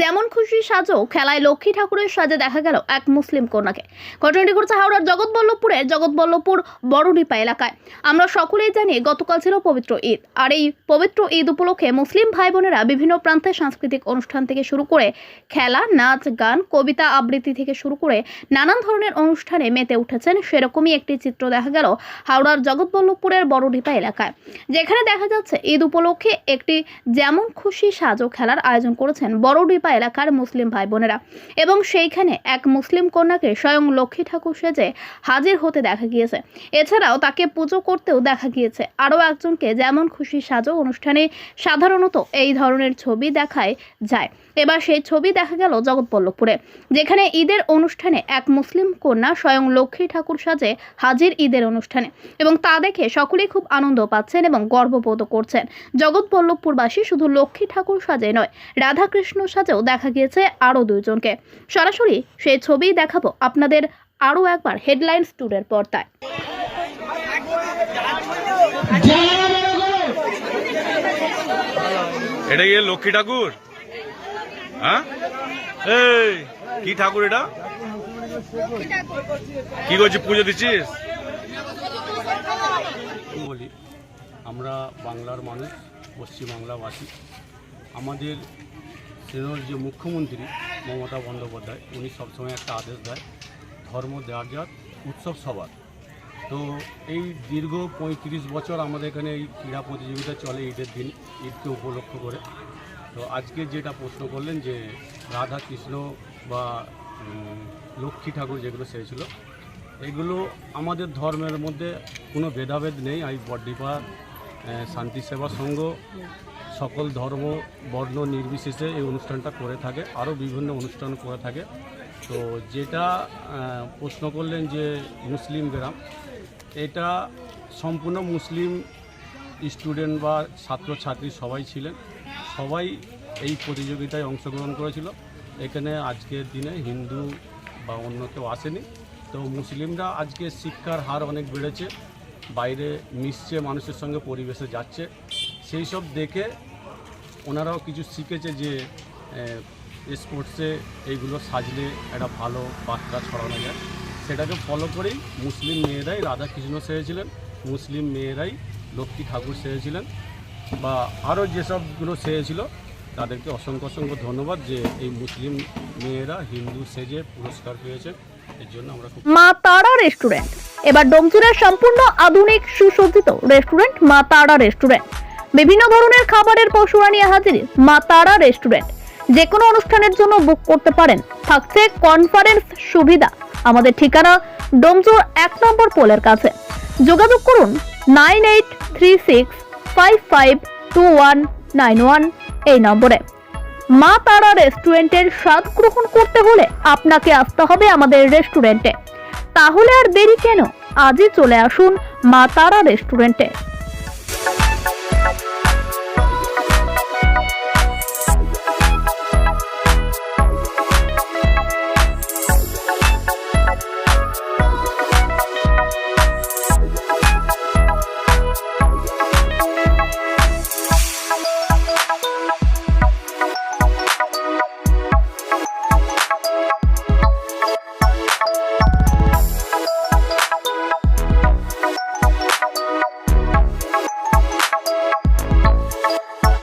যেমন খুশি সাজো, খেলায় লক্ষ্মী ঠাকুরের সাজে দেখা গেল এক মুসলিম কন্যাকে। ঘটনাটি ঘটেছে হাওড়ার জগৎবল্লভপুরের জগৎবল্লভপুর বড়ডিপা এলাকায়। আমরা সকলেই জানি গতকাল ছিল পবিত্র ঈদ। আর এই পবিত্র ঈদ উপলক্ষে মুসলিম ভাই বোনেরা বিভিন্ন প্রান্তে সাংস্কৃতিক অনুষ্ঠান থেকে শুরু করে খেলা, নাচ, গান, কবিতা আবৃত্তি থেকে শুরু করে নানান ধরনের অনুষ্ঠানে মেতে উঠেছেন। সেরকমই একটি চিত্র দেখা গেল হাওড়ার জগৎবল্লভপুরের বড়ডিপা এলাকায়। যেখানে দেখা যাচ্ছে ঈদ উপলক্ষে একটি যেমন খুশি সাজো খেলার আয়োজন করেছেন বড়ডিপা এলাকার মুসলিম ভাই বোনেরা এবং সেইখানে এক মুসলিম কন্যাকে স্বয়ং লক্ষ্মী ঠাকুর সেজে হাজির হতে দেখা গিয়েছে। এছাড়াও তাকে পুজো করতেও দেখা গিয়েছে। আরও একজনকে যেমন খুশি সাজো অনুষ্ঠানে সাধারণত এই ধরনের ছবি দেখায় যায়। এবার সেই ছবি দেখা গেল জগৎবল্লভপুরে, যেখানে ঈদের অনুষ্ঠানে এক মুসলিম কন্যা স্বয়ং লক্ষ্মী ঠাকুর সাজে হাজির ঈদের অনুষ্ঠানে। এবং তা দেখে সকলেই খুব আনন্দ পাচ্ছেন এবং গর্ববোধ করছেন। জগৎবল্লভপুরবাসী শুধু লক্ষ্মী ঠাকুর সাজে নয়, রাধাকৃষ্ণ সাজেও দেখা গিয়েছে আরও দুইজনকে সরাসরি সেই ছবি দেখাবো আপনাদের আরও একবার হেডলাইন্স ট্যুরের পর্দায়। এটা গিয়ে লক্ষ্মী ঠাকুর? হ্যাঁ? এই কি ঠাকুর এটা? কি করছিস পুজো দিচ্ছিস? বলি আমরা বাংলার মানুষ পশ্চিমবাংলাবাসী। আমাদের সেনার যে মুখ্যমন্ত্রী মমতা বন্দ্যোপাধ্যায়, উনি সবসময় একটা আদেশ দেয়, ধর্ম দেওয়ার যার উৎসব সবার। তো এই দীর্ঘ পঁয়ত্রিশ বছর আমাদের এখানে এই ক্রীড়া প্রতিযোগিতা চলে ঈদের দিন, ঈদকে উপলক্ষ করে। তো আজকে যেটা প্রশ্ন করলেন যে রাধা কৃষ্ণ বা লক্ষ্মী ঠাকুর যেগুলো সেরেছিল, এগুলো আমাদের ধর্মের মধ্যে কোনো ভেদাভেদ নেই। এই বড্ডিপা শান্তি সেবা সংঘ সকল ধর্ম, বর্ণ নির্বিশেষে এই অনুষ্ঠানটা করে থাকে, আরও বিভিন্ন অনুষ্ঠান করে থাকে। তো যেটা প্রশ্ন করলেন যে মুসলিম গ্রাম, এটা সম্পূর্ণ মুসলিম স্টুডেন্ট বা ছাত্রছাত্রী সবাই ছিলেন। সবাই এই প্রতিযোগিতায় অংশগ্রহণ করেছিল। এখানে আজকের দিনে হিন্দু বা অন্য কেউ আসেনি। তো মুসলিমরা আজকে শিক্ষার হার অনেক বেড়েছে। বাইরে মিশছে, মানুষের সঙ্গে পরিবেশে যাচ্ছে। সেই সব দেখে ওনারাও কিছু শিখেছে যে স্পোর্টসে এইগুলো সাজলে একটা ভালো বার্তা ছড়ানো যায়। সেটাকে ফলো করেই মুসলিম মেয়েরাই রাধাকৃষ্ণ সেরেছিলেন মুসলিম মেয়েরাই লক্ষ্মী ঠাকুর সেরেছিলেন বা আরও যেসবগুলো সেরেছিল তাদেরকে অসংখ্য অসংখ্য ধন্যবাদ যে এই মুসলিম মেয়েরা হিন্দু সেজে পুরস্কার পেয়েছে। এর জন্য আমরা মা তারা রেস্টুরেন্ট। এবার ডোমচুরের সম্পূর্ণ আধুনিক সুসজ্জিত রেস্টুরেন্ট মা তারা রেস্টুরেন্ট। বিভিন্ন ধরনের খাবারের পশুরা নিয়ে হাজির মা তারা রেস্টুরেন্ট। যে কোনো অনুষ্ঠানের জন্য বুক করতে পারেন। থাকছে কনফারেন্স সুবিধা। আমাদের ঠিকানা ডোমচুর এক নম্বর পোলের কাছে। যোগাযোগ করুন nine eight three six five five two one nine one এই নম্বরে। মা তারা রেস্টুরেন্টের স্বাদ গ্রহণ করতে হলে আপনাকে আসতে হবে আমাদের রেস্টুরেন্টে। তাহলে আর দেরি কেন? আজই চলে আসুন মা তারা রেস্টুরেন্টে।